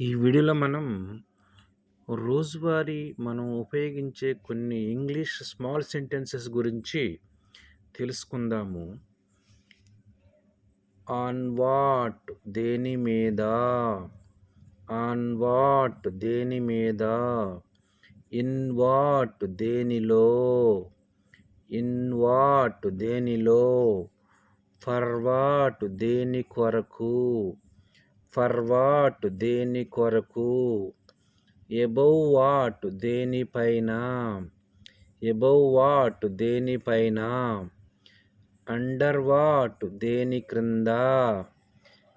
ఈ వీడియోలో మనం రోజువారీ మనం ఉపయోగించే కొన్ని ఇంగ్లీష్ స్మాల్ సెంటెన్సెస్ గురించి తెలుసుకుందాము. ఆన్ వాట్ దేని మీద? ఆన్ వాట్ దేని మీద? ఇన్ వాట్ దేనిలో? ఇన్ వాట్ దేనిలో? ఫర్ వాట్ దేని కొరకు? ఫర్ వాట్ దేని కొరకు? ఎబౌ వాట్ దేనిపైన ఎబౌ వాట్ దేనిపైన అండర్ వాట్ దేని క్రింద?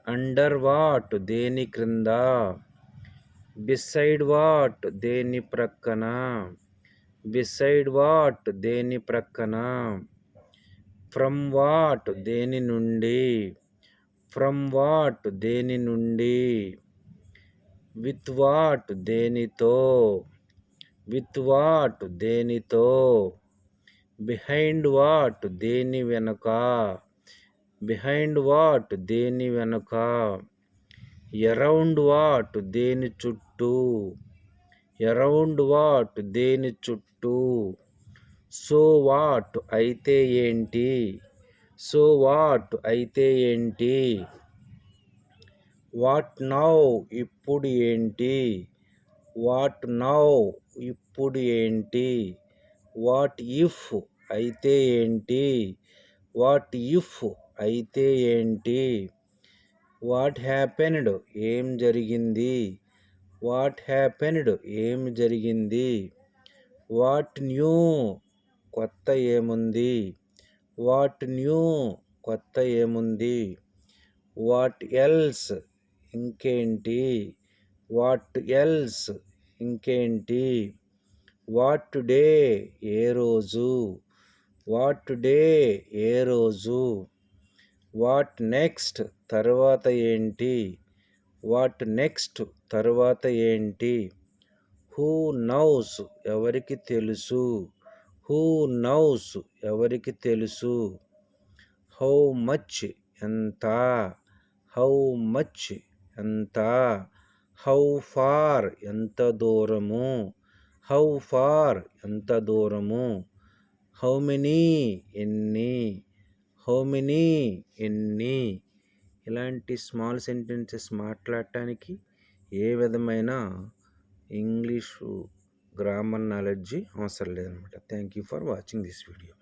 అండర్ వాట్ దేని క్రింద? బిసైడ్ వాట్ దేని ప్రక్కన? బిసైడ్ వాట్ దేని ప్రక్కన? ఫ్రమ్ వాట్ దేని నుండి? ఫ్రమ్ వాట్ దేని నుండి? విత్ వాట్ దేనితో? విత్ వాట్ దేనితో? బిహైండ్ వాట్ దేని వెనుక? బిహైండ్ వాట్ దేని వెనుక? ఎరౌండ్ వాట్ దేని చుట్టూ? ఎరౌండ్ వాట్ దేని చుట్టూ? సో వాట్ అయితే ఏంటి? So what? అయితే ఏంటి? What now? ఇప్పుడు ఏంటి? What now? ఇప్పుడు ఏంటి? What if? అయితే ఏంటి? What if? అయితే ఏంటి? What happened? ఏం జరిగింది? What happened? ఏం జరిగింది? What new? కొత్త ఏముంది? What new? కొత్త ఏముంది? What else? ఇంకేంటి? What else? ఇంకేంటి? What day? ఏ రోజు? What day? ఏ రోజు? What next? తర్వాత ఏంటి? What next? తర్వాత ఏంటి? Who knows? ఎవరికి తెలుసు? హూ నౌస్ ఎవరికి తెలుసు? హౌ మచ్ ఎంత? హౌ మచ్ ఎంత? హౌ ఫార్ ఎంత దూరము? హౌ ఫార్ ఎంత దూరము? హౌ మెనీ ఎన్ని? హౌ మెనీ ఎన్ని? ఇలాంటి స్మాల్ సెంటెన్సెస్ మాట్లాడటానికి ఏ విధమైన ఇంగ్లీషు గ్రామర్ నాలెడ్జి అవసరం లేదనమాట. Thank you for watching this video